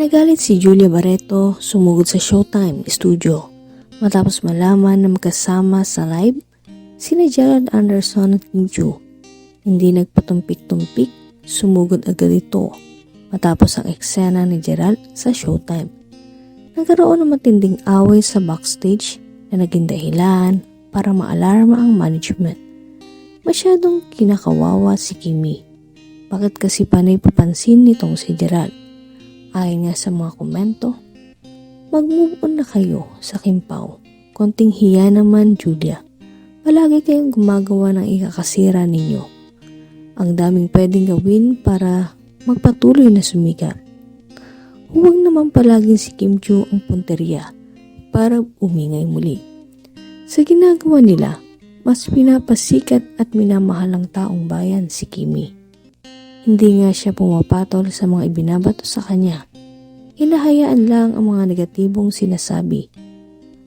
Nagalit si Julia Barreto sumugod sa Showtime studio matapos malaman na magkasama sa live sina Gerald Anderson at Kim Chu. Hindi nagpatumpik-tumpik, sumugod agad ito matapos ang eksena ni Gerald sa Showtime. Nagkaroon ng matinding away sa backstage na naging dahilan para maalarma ang management. Masyadong kinakawawa si Kimi. Bakit kasi panay papansin nitong si Gerald? Ayon nga sa mga komento, mag-move on na kayo sa Kimpaw. Konting hiya naman, Julia. Palagi kayong gumagawa ng ikakasira ninyo. Ang daming pwedeng gawin para magpatuloy na sumikat. Huwag naman palaging si Kim Chu ang punteriya para umingay muli. Sa ginagawa nila, mas pinapasikat at minamahal ng taong bayan si Kimi. Hindi nga siya pumapatol sa mga ibinabato sa kanya. Hinahayaan lang ang mga negatibong sinasabi.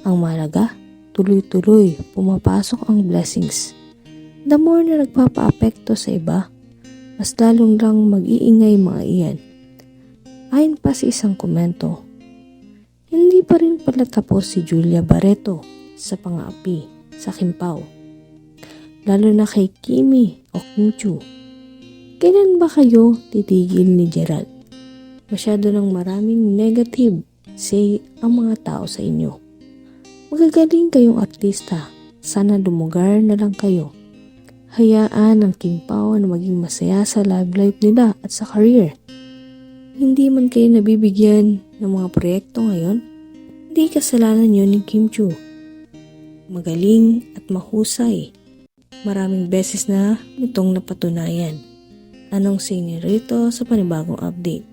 Ang malaga, tuloy-tuloy pumapasok ang blessings. The more na nagpapaapekto sa iba, mas lalong lang mag-iingay mga iyan. Ayon pa sa isang komento, hindi pa rin pala tapos si Julia Barreto sa pang-aapi sa Kimpaw. Lalo na kay Kimi o Kim Chu. Kailan ba kayo titigil ni Gerald? Masyado ng maraming negative say ang mga tao sa inyo. Magagaling kayong artista. Sana lumugar na lang kayo. Hayaan ang Kimpaw na maging masaya sa love life nila at sa career. Hindi man kayo nabibigyan ng mga proyekto ngayon, hindi kasalanan yun ni Kim Chu. Magaling at mahusay. Maraming beses na nitong napatunayan. Anong sinirito sa panibagong update?